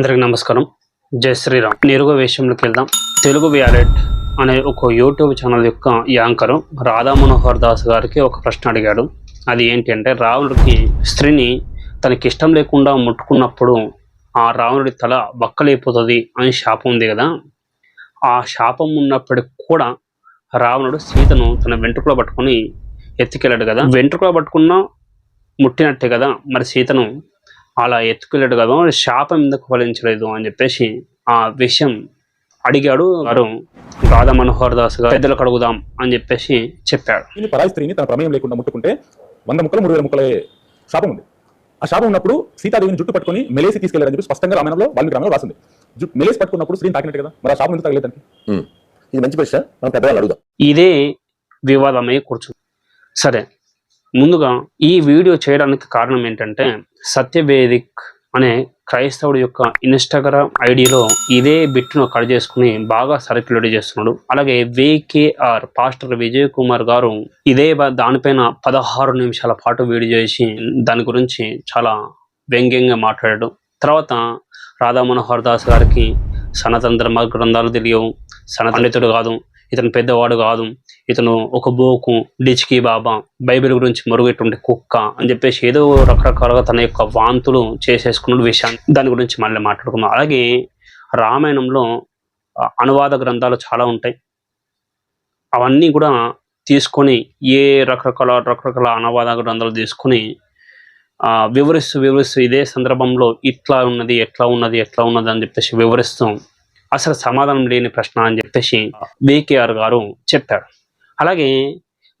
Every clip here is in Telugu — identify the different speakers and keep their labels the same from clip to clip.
Speaker 1: అందరికి నమస్కారం. జై శ్రీరామ్. నేరుగా విషయంలోకి వెళ్దాం. తెలుగు వ్యాలెట్ అనే ఒక యూట్యూబ్ ఛానల్ యొక్క యాంకరు రాధా మనోహర్ దాస్ గారికి ఒక ప్రశ్న అడిగాడు. అది ఏంటి అంటే రావణుడికి స్త్రీని తనకి ఇష్టం లేకుండా ముట్టుకున్నప్పుడు ఆ రావణుడి తల వక్కలైపోతుంది అని శాపం ఉంది కదా. ఆ శాపం ఉన్నప్పటికి కూడా రావణుడు సీతను తన వెంట్రుకలో పట్టుకొని ఎత్తుకెళ్ళాడు కదా. వెంట్రుకలో పట్టుకున్నా ముట్టినట్టే కదా. మరి సీతను అలా ఎత్తుకెళ్ళాడు కదా శాపం ఎందుకు ఫలించలేదు అని చెప్పేసి ఆ విషయం అడిగాడు వారు. రాధా మనోహర్ దాస్ గారు పెద్దలకు అడుగుదాం అని చెప్పేసి చెప్పాడు.
Speaker 2: పరాయి స్త్రీని తన ప్రమేయం లేకుండా ముట్టుకుంటే వంద ముక్కలు మూడు వేల ముక్కలే శాపం ఉంది. ఆ శాపం ఉన్నప్పుడు సీతాదేవిని జుట్టు పట్టుకొని మెలేసి తీసుకెళ్ళారని చెప్పి స్పష్టంగా రామాయణంలో వాల్మీకి రామాయణంలో రాసింది. మెలేసి పట్టుకున్నప్పుడు స్త్రీని తాకినట్టు కదా మరి ఆ శాపం ఎందుకు తగలేదు దానికి?
Speaker 3: ఉమ్. ఇది మంచి ప్రశ్న మనం పెద్దవాళ్ళు అడుగుదాం.
Speaker 1: ఇదే వివాదమై కూర్చుంది. సరే ముందుగా ఈ వీడియో చేయడానికి కారణం ఏంటంటే సత్యవేదిక్ అనే క్రైస్తవుడి యొక్క ఇన్స్టాగ్రామ్ ఐడిలో ఇదే బిట్ను కట్ చేసుకుని బాగా సర్క్యులేట్ చేస్తున్నాడు. అలాగే వేకేఆర్ పాస్టర్ విజయ్ కుమార్ గారు ఇదే బ- దానిపైన పదహారు నిమిషాల పాటు వీడియో చేసి దాని గురించి చాలా వ్యంగ్యంగా మాట్లాడాడు. తర్వాత రాధా మనోహర్ దాస్ గారికి సనతంత్ర ధర్మ గ్రంథాలు తెలియవు. సనతండితుడు కాదు. ఇతను పెద్దవాడు కాదు. ఇతను ఒక బోకు డిచ్కి బాబా బైబిల్ గురించి మరుగేటువంటి కుక్క అని చెప్పేసి ఏదో రకరకాలుగా తన యొక్క వాంతులు చేసేసుకున్న విషయాన్ని. దాని గురించి మళ్ళీ మాట్లాడుకుందాం. అలాగే రామాయణంలో అనువాద గ్రంథాలు చాలా ఉంటాయి. అవన్నీ కూడా తీసుకొని ఏ రకరకాల రకరకాల అనువాద గ్రంథాలు తీసుకొని వివరిస్తూ వివరిస్తూ ఇదే సందర్భంలో ఇట్లా ఉన్నది ఎట్లా ఉన్నది ఎట్లా ఉన్నది అని చెప్పేసి వివరిస్తూ అసలు సమాధానం లేని ప్రశ్న అని చెప్పేసి బీకేఆర్ గారు చెప్పాడు అలాగే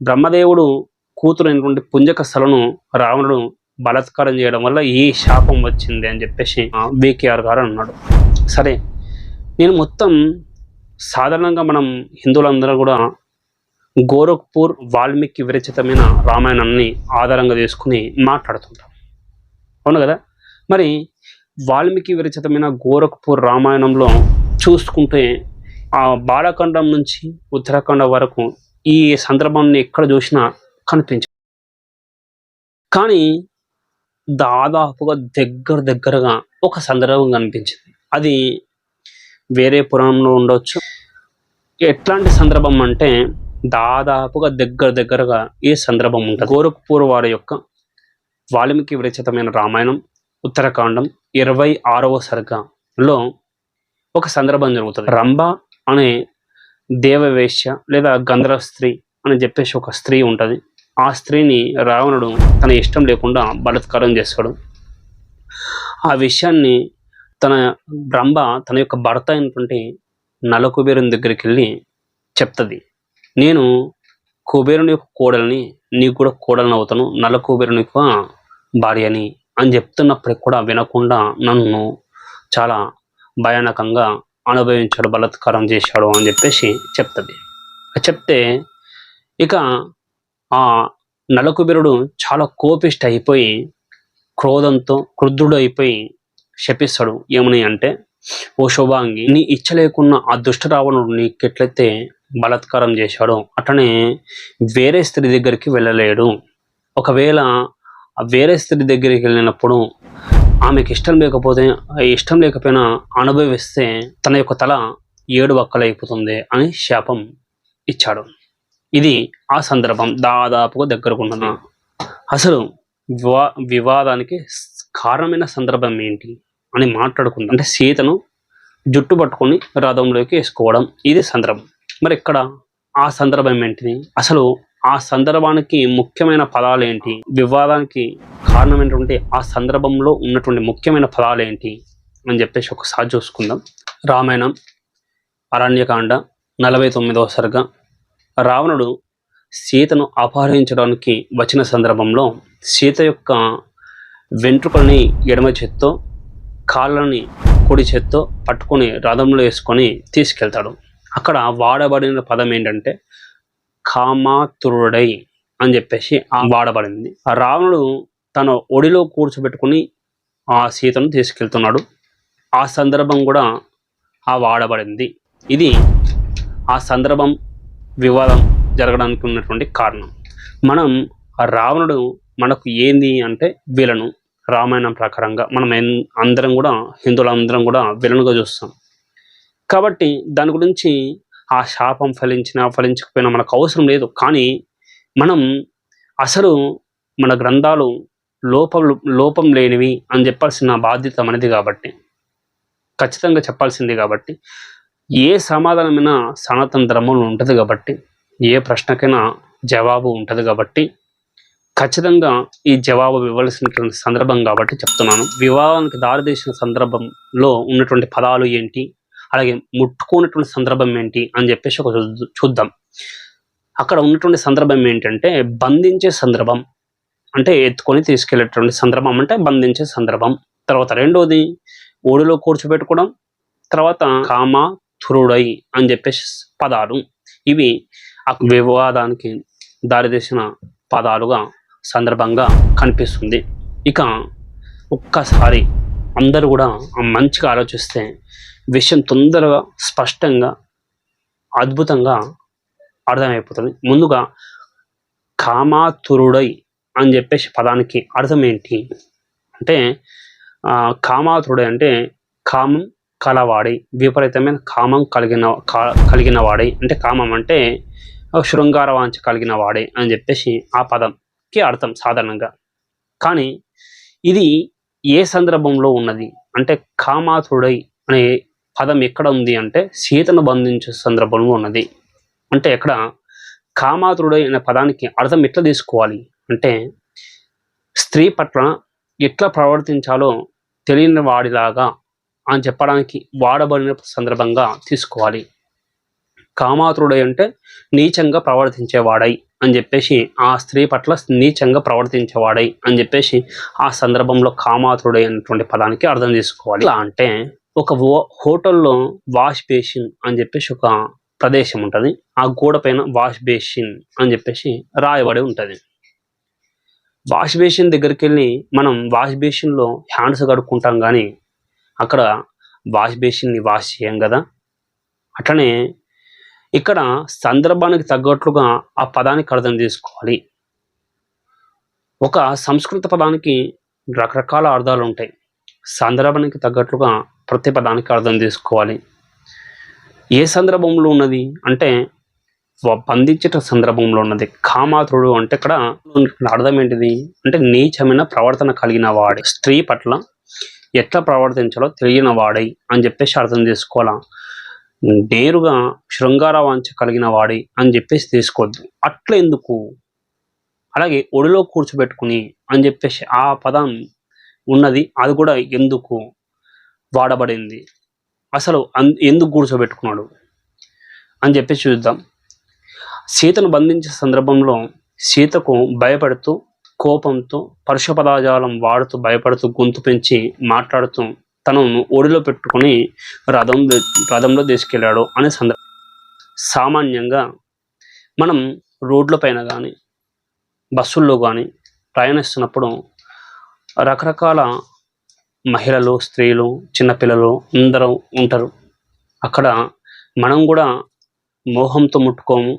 Speaker 1: బ్రహ్మదేవుడు కూతురైనటువంటి పుంజకస్థలను రావణుడు బలాత్కారం చేయడం వల్ల ఈ శాపం వచ్చింది అని చెప్పేసి బీకేఆర్ గారు అన్నాడు. సరే నేను మొత్తం సాధారణంగా మనం హిందువులందరూ కూడా గోరఖ్పూర్ వాల్మీకి విరచితమైన రామాయణాన్ని ఆధారంగా తీసుకుని మాట్లాడుతుంటాం. అవును కదా? మరి వాల్మీకి విరచితమైన గోరఖ్పూర్ రామాయణంలో చూసుకుంటే ఆ బాలఖండం నుంచి ఉత్తరాఖండ వరకు ఈ సందర్భాన్ని ఎక్కడ చూసినా కనిపించదు. కానీ దాదాపుగా దగ్గర దగ్గరగా ఒక సందర్భం కనిపించింది. అది వేరే పురాణంలో ఉండొచ్చు. ఎట్లాంటి సందర్భం అంటే దాదాపుగా దగ్గర దగ్గరగా ఏ సందర్భం ఉంటుంది. గోరఖ్పూర్ వారి యొక్క వాల్మీకి విరచితమైన రామాయణం ఉత్తరాఖండం ఇరవై ఆరవ సర్గలో ఒక సందర్భం జరుగుతుంది. రంభ అనే దేవవేశ్య లేదా గంధర్వ స్త్రీ అని చెప్పేసి ఒక స్త్రీ ఉంటుంది. ఆ స్త్రీని రావణుడు తన ఇష్టం లేకుండా బలత్కారం చేస్తాడు. ఆ విషయాన్ని తన రంభ తన యొక్క భర్త అయినటువంటి నలకుబేరుని దగ్గరికి వెళ్ళి చెప్తుంది. నేను కుబేరుని యొక్క కోడల్ని నీకు కూడా కోడలను అవుతాను. నల కుబేరుని యొక్క భార్యని అని చెప్తున్నప్పటికి కూడా వినకుండా నన్ను చాలా భయానకంగా అనుభవించాడు బలాత్కారం చేశాడు అని చెప్పేసి చెప్తుంది. చెప్తే ఇక ఆ నలకుబిరుడు చాలా కోపిష్ట అయిపోయి క్రోధంతో క్రుద్ధుడు అయిపోయి శపిస్తాడు. ఏమని అంటే ఓ శోభాంగి నీ ఇచ్చ లేకున్న ఆ దుష్ట రావణుడు నీకెట్లయితే బలాత్కారం చేశాడో అట్లనే వేరే స్త్రీ దగ్గరికి వెళ్ళలేడు. ఒకవేళ ఆ వేరే స్త్రీ దగ్గరికి వెళ్ళినప్పుడు ఆమెకి ఇష్టం లేకపోతే ఆ ఇష్టం లేకపోయినా అనుభవిస్తే తన యొక్క తల ఏడు వక్కలైపోతుంది అని శాపం ఇచ్చాడు. ఇది ఆ సందర్భం దాదాపుగా దగ్గరకున్నది. అసలు వివా వివాదానికి కారణమైన సందర్భం ఏంటి అని మాట్లాడుకుందాం. అంటే సీతను జుట్టు పట్టుకొని రథంలోకి వేసుకోవడం ఇది సందర్భం. మరి ఇక్కడ ఆ సందర్భం ఏంటిది? అసలు ఆ సందర్భానికి ముఖ్యమైన పదాలు ఏంటి వివాదానికి కారణమైనటువంటి ఆ సందర్భంలో ఉన్నటువంటి ముఖ్యమైన పదాలు ఏంటి అని చెప్పేసి ఒకసారి చూసుకుందాం. రామాయణం అరణ్యకాండ నలభై తొమ్మిదవ సరిగా. రావణుడు సీతను అపహరించడానికి వచ్చిన సందర్భంలో సీత యొక్క వెంట్రుకల్ని ఎడమ చేత్తో కాళ్ళని కుడి చేత్తో పట్టుకొని రథంలో వేసుకొని తీసుకెళ్తాడు. అక్కడ వాడబడిన పదం ఏంటంటే కామాతురుడై అని చెప్పేసి ఆ వాడబడింది. ఆ రావణుడు తన ఒడిలో కూర్చోబెట్టుకుని ఆ సీతను తీసుకెళ్తున్నాడు. ఆ సందర్భం కూడా ఆ వాడబడింది. ఇది ఆ సందర్భం వివాదం జరగడానికి ఉన్నటువంటి కారణం. మనం ఆ రావణుడు మనకు ఏంది అంటే విలను రామాయణం ప్రకారంగా మనం అందరం కూడా హిందువులందరం కూడా విలన్గా చూస్తాం. కాబట్టి దాని గురించి ఆ శాపం ఫలించినా ఫలించకపోయినా మనకు అవసరం లేదు. కానీ మనం అసలు మన గ్రంథాలు లోపం లోపం లేనివి అని చెప్పాల్సిన బాధ్యత మనది కాబట్టి ఖచ్చితంగా చెప్పాల్సింది కాబట్టి ఏ సమాధానమైనా సనాతన ధర్మంలో ఉంటుంది కాబట్టి ఏ ప్రశ్నకైనా జవాబు ఉంటుంది కాబట్టి ఖచ్చితంగా ఈ జవాబు ఇవ్వాల్సిన సందర్భం కాబట్టి చెప్తున్నాను. వివాహానికి దారితీసిన సందర్భంలో ఉన్నటువంటి పదాలు ఏంటి? అలాగే ముట్టుకున్నటువంటి సందర్భం ఏంటి అని చెప్పేసి ఒక చూద్దాం. అక్కడ ఉన్నటువంటి సందర్భం ఏంటంటే బంధించే సందర్భం. అంటే ఎత్తుకొని తీసుకెళ్ళేటువంటి సందర్భం అంటే బంధించే సందర్భం. తర్వాత రెండోది ఓడిలో కూర్చోబెట్టుకోవడం. తర్వాత కామ తురుడై అని చెప్పేసి పదాలు. ఇవి ఆ వివాదానికి దారితీసిన పదాలుగా సందర్భంగా కనిపిస్తుంది. ఇక ఒక్కసారి అందరూ కూడా మంచిగా ఆలోచిస్తే విషయం తొందరగా స్పష్టంగా అద్భుతంగా అర్థమైపోతుంది. ముందుగా కామాతురుడై అని చెప్పేసి పదానికి అర్థం ఏంటి? అంటే కామాతురుడై అంటే కామం కలవాడి విపరీతమైన కామం కలిగిన కా- కలిగిన వాడై అంటే కామం అంటే శృంగార వాంచ కలిగిన వాడే అని చెప్పేసి ఆ పదంకి అర్థం సాధారణంగా. కానీ ఇది ఏ సందర్భంలో ఉన్నది? అంటే కామాతుడై అనే పదం ఎక్కడ ఉంది అంటే సీతను బంధించే సందర్భంలో ఉన్నది. అంటే ఎక్కడ? కామాతుడై అనే పదానికి అర్థం ఎట్లా తీసుకోవాలి? అంటే స్త్రీ పట్ల ఎట్లా ప్రవర్తించాలో తెలియని వాడిలాగా అని చెప్పడానికి వాడబడిన సందర్భంగా తీసుకోవాలి. కామాతుడై అంటే నీచంగా ప్రవర్తించేవాడై అని చెప్పేసి ఆ స్త్రీ పట్ల నీచంగా ప్రవర్తించేవాడై అని చెప్పేసి ఆ సందర్భంలో కామాతుడై అనేటువంటి పదానికి అర్థం తీసుకోవాలి ఇలా అంటే ఒక హోటల్లో వాష్ బేసిన్ అని చెప్పేసి ఒక ప్రదేశం ఉంటుంది. ఆ గోడ పైన వాష్ బేసిన్ అని చెప్పేసి రాయబడి ఉంటుంది. వాష్ బేసిన్ దగ్గరికి వెళ్ళి మనం వాష్ బేసిన్లో హ్యాండ్స్ కడుక్కుంటాం కానీ అక్కడ వాష్ బేసిన్ని వాష్ చేయం కదా. అట్లనే ఇక్కడ సందర్భానికి తగ్గట్లుగా ఆ పదానికి అర్థం తీసుకోవాలి. ఒక సంస్కృత పదానికి రకరకాల అర్థాలు ఉంటాయి. సందర్భానికి తగ్గట్లుగా ప్రతి పదానికి అర్థం తీసుకోవాలి. ఏ సందర్భంలో ఉన్నది? అంటే బంధించట సందర్భంలో ఉన్నది. కామాతుడు అంటే ఇక్కడ అర్థం ఏంటిది? అంటే నీచమైన ప్రవర్తన కలిగిన వాడే. స్త్రీ పట్ల ఎట్లా ప్రవర్తించాలో తెలియని వాడై అని చెప్పేసి అర్థం చేసుకోవాలా? నేరుగా శృంగార వాంఛ కలిగిన వాడి అని చెప్పేసి తీసుకోవద్దు. అట్లా ఎందుకు? అలాగే ఒడిలో కూర్చోబెట్టుకుని అని చెప్పేసి ఆ పదం ఉన్నది అది కూడా ఎందుకు వాడబడింది? అసలు ఎందుకు కూర్చోబెట్టుకున్నాడు? అని చెప్పేసి చూద్దాం. సీతను బంధించే సందర్భంలో సీతకు భయపడుతూ కోపంతో పరుష పదాజాలం వాడుతూ భయపడుతూ గొంతు పెంచి మాట్లాడుతూ తనను ఒడిలో పెట్టుకొని రథం రథంలో తీసుకెళ్ళాడు అనే సందర్భం సామాన్యంగా మనం రోడ్ల పైన కానీ బస్సుల్లో కానీ ప్రయాణిస్తున్నప్పుడు రకరకాల మహిళలు స్త్రీలు చిన్నపిల్లలు అందరూ ఉంటారు. అక్కడ మనం కూడా మోహంతో ముట్టుకోము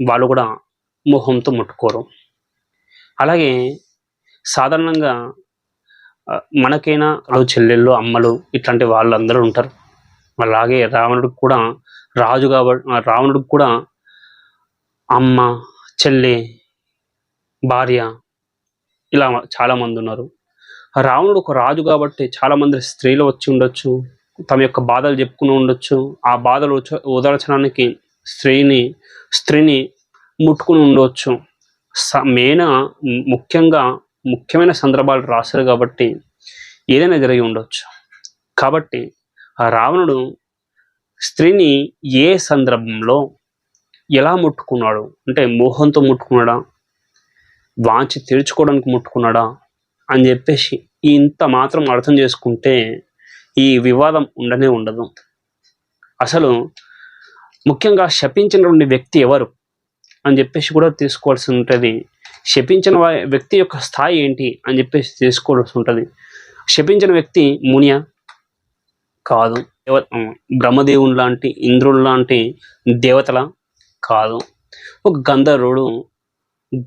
Speaker 1: వాళ్ళు కూడా మోహంతో ముట్టుకోరు. అలాగే సాధారణంగా మనకైనా అవి చెల్లెళ్ళు అమ్మలు ఇట్లాంటి వాళ్ళందరూ ఉంటారు. అలాగే రావణుడికి కూడా రాజు కాబట్టి రావణుడికి కూడా అమ్మ చెల్లి భార్య ఇలా చాలా మంది ఉన్నారు. రావణుడు ఒక రాజు కాబట్టి చాలామంది స్త్రీలు వచ్చి ఉండొచ్చు తమ యొక్క బాధలు చెప్పుకుని ఉండొచ్చు. ఆ బాధలు ఉదర్చడానికి స్త్రీని స్త్రీని ముట్టుకుని ఉండవచ్చు స- మెయిన్ ముఖ్యంగా ముఖ్యమైన సందర్భాలు రాశారు కాబట్టి ఏదైనా జరిగి ఉండొచ్చు. కాబట్టి ఆ రావణుడు స్త్రీని ఏ సందర్భంలో ఎలా ముట్టుకున్నాడు? అంటే మోహంతో ముట్టుకున్నాడా? వాంచి తీర్చుకోవడానికి ముట్టుకున్నాడా? అని చెప్పేసి ఇంత మాత్రం అర్థం చేసుకుంటే ఈ వివాదం ఉండనే ఉండదు. అసలు ముఖ్యంగా శపించినటువంటి వ్యక్తి ఎవరు? అని చెప్పేసి కూడా తీసుకోవాల్సి ఉంటుంది. శపించిన వ్యక్తి యొక్క స్థాయి ఏంటి అని చెప్పేసి తెలుసుకోవాల్సి ఉంటుంది. శపించిన వ్యక్తి మునియ కాదు దేవ బ్రహ్మదేవుని లాంటి ఇంద్రుడు లాంటి దేవతల కాదు. ఒక గంధర్వుడు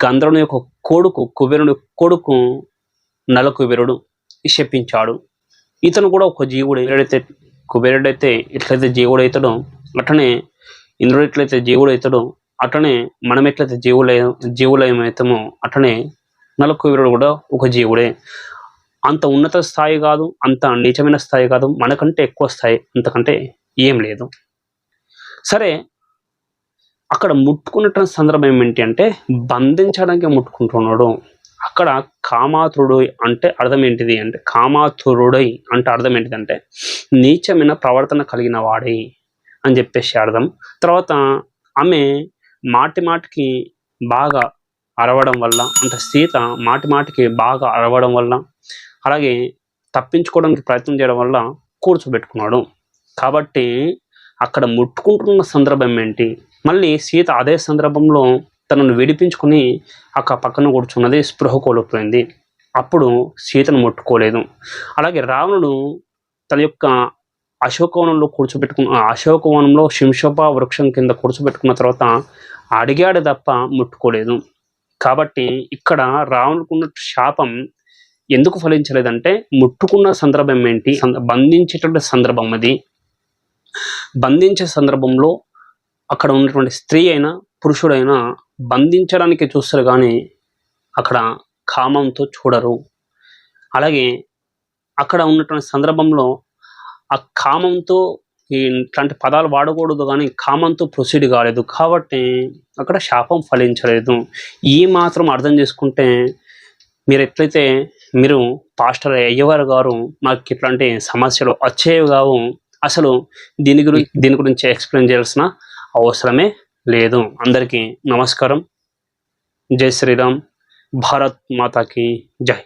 Speaker 1: గంధర్వుని యొక్క కొడుకు కుబేరుని కొడుకు నల కుబేరుడు శపించాడు. ఇతను కూడా ఒక జీవుడు. ఎవరైతే కుబేరుడైతే ఎట్లయితే జీవుడు అవుతాడో అట్లనే ఇంద్రుడు ఎట్లయితే జీవుడు అవుతాడో అట్లనే మనం ఎట్లయితే జీవులయం జీవులయమవుతామో అట్లనే నలకుబేరుడు కూడా ఒక జీవుడే. అంత ఉన్నత స్థాయి కాదు అంత నీచమైన స్థాయి కాదు మనకంటే ఎక్కువ స్థాయి అంతకంటే ఏం లేదు. సరే అక్కడ ముట్టుకున్న సందర్భం ఏంటి అంటే బంధించడానికి ముట్టుకుంటున్నాడు. అక్కడ కామాతురుడు అంటే అర్థం ఏంటిది అంటే కామాతురుడై అంటే అర్థం ఏంటిదంటే నీచమైన ప్రవర్తన కలిగిన వాడై అని చెప్పేసి అర్థం. తర్వాత ఆమె మాటి మాటికి బాగా అరవడం వల్ల అంటే సీత మాటి మాటికి బాగా అరవడం వల్ల అలాగే తప్పించుకోవడానికి ప్రయత్నం చేయడం వల్ల కూర్చోబెట్టుకున్నాడు. కాబట్టి అక్కడ ముట్టుకుంటున్న సందర్భం ఏంటి? మళ్ళీ సీత అదే సందర్భంలో తనను విడిపించుకుని అక్క పక్కన కూర్చున్నది స్పృహ కోల్పోయింది. అప్పుడు సీతను ముట్టుకోలేదు. అలాగే రావణుడు తన యొక్క అశోకవనంలో కూర్చోబెట్టుకున్న ఆ అశోకవనంలో శింశోభ వృక్షం కింద కూర్చోబెట్టుకున్న తర్వాత అడిగాడు తప్ప ముట్టుకోలేదు. కాబట్టి ఇక్కడ రావణుకున్న శాపం ఎందుకు ఫలించలేదంటే ముట్టుకున్న సందర్భం ఏంటి? బంధించేటువంటి సందర్భం అది. బంధించే సందర్భంలో అక్కడ ఉన్నటువంటి స్త్రీ అయినా పురుషుడైనా బంధించడానికి చూస్తారు కానీ అక్కడ కామంతో చూడరు. అలాగే అక్కడ ఉన్నటువంటి సందర్భంలో ఆ కామంతో ఈ ఇట్లాంటి పదాలు వాడకూడదు కానీ కామంతో ప్రొసీడ్ కాలేదు కాబట్టి అక్కడ శాపం ఫలించలేదు. ఈ మాత్రం అర్థం చేసుకుంటే మీరు ఎట్లయితే మీరు పాస్టర్ అయ్యవారు గారు మాకు ఇట్లాంటి సమస్యలు వచ్చేవి కావు. అసలు దీని గురించి దీని గురించి ఎక్స్ప్లెయిన్ చేయాల్సిన అవసరమే లేదు. అందరికీ నమస్కారం. జై శ్రీరామ్. భారత్ మాతాకి జై.